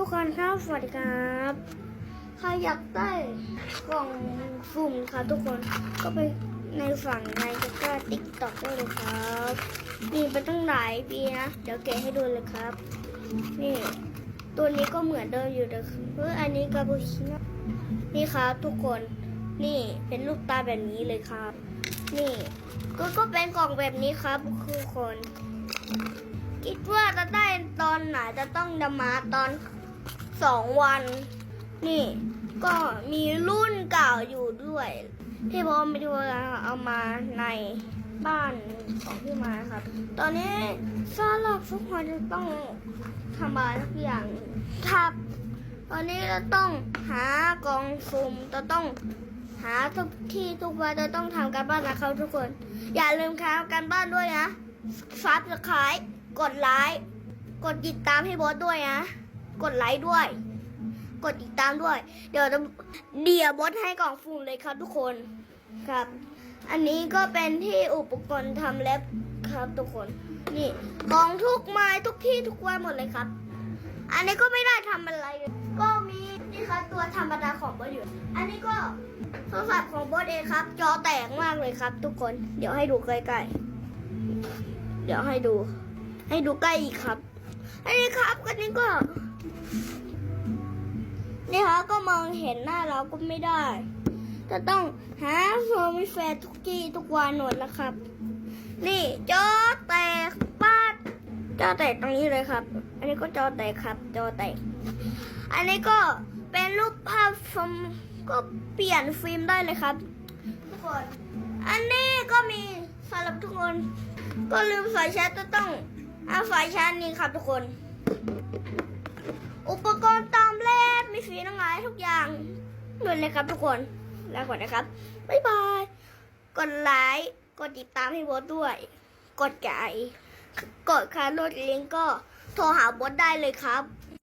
ทุกคนครับสวัสดีครับใครอยากได้กล่องสุ่มครับทุกคนก็ไปในฝั่งในตะกร้าติ๊กต็อกได้เลยครับมีไปตั้งหลายปีนะ เดี๋ยวแกะให้ดูเลยครับ นี่ ตัวนี้ก็เหมือนเดิมอยู่แต่เฮ้ยอันนี้กาบูชิโน่นี่ครับทุกคนนี่เป็นรูปตาแบบนี้เลยครับ นี่ก็ก็เป็นกล่องแบบนี้ครับทุกคน คิดว่าจะได้ตอนไหนจะต้องดมาตอน สองวัน นี่ ก็มีรุ่นเก่าอยู่ด้วย ที่พอไปดูเอามาในบ้านของพี่มาครับ ตอนนี้ซาลับทุกคนจะต้องทำอะไรสักอย่างครับตอนนี้จะต้องหากองซุ่มจะต้องหาทุกที่ทุกวันจะต้องทำการบ้านนะครับทุกคน อย่าลืมทำการบ้านด้วยนะซับสไครต์กดไลค์กดติดตามให้บอสด้วยนะ กดไลค์ด้วย กดติดตามด้วย เดี๋ยวจะเดี๋ยวบอสให้กล่องฟูมเลยครับทุกคนครับ อันนี้ก็เป็นที่อุปกรณ์ทำเล็บครับทุกคนนี่กล่องทุกไม้ทุกที่ทุกวันหมดเลยครับ อันนี้ก็ไม่ได้ทำอะไร ก็มีนี่ครับตัวธรรมดาของบอสอยู่ อันนี้ก็โทรศัพท์ของบอสเองครับ จอแตกมากเลยครับ ทุกคนเดี๋ยวให้ดูใกล้ๆเดี๋ยวให้ดู ให้ดูใกล้อีกครับ อันนี้ครับกันนี้ก็ นี่ครับก็มองเห็นหน้าเราก็ไม่ได้ จะต้องหาโซมิแฟร์ทุกที่ทุกวันหมดแล้วครับ นี่จอแตกป้าจอแตกตรงนี้เลยครับ อันนี้ก็จอแตกครับ จอแตก อันนี้ก็เป็นรูปภาพฟิล์มก็เปลี่ยนฟิล์มได้เลยครับ ทุกคน อันนี้ก็มีสำหรับทุกคน ก็ลืมสายชาร์จจะต้องเอาสายชาร์จนี้ครับทุกคน อุปกรณ์ตามเล่มมีฟีน้องไอทุกอย่างหมดเลยครับทุกคนแล้วก่อนนะครับ บ๊ายบาย กดไลค์ กดติดตามให้บอสด้วย กดใจ กดคาร์โลดลิงก์ก็โทรหาบอสได้เลยครับ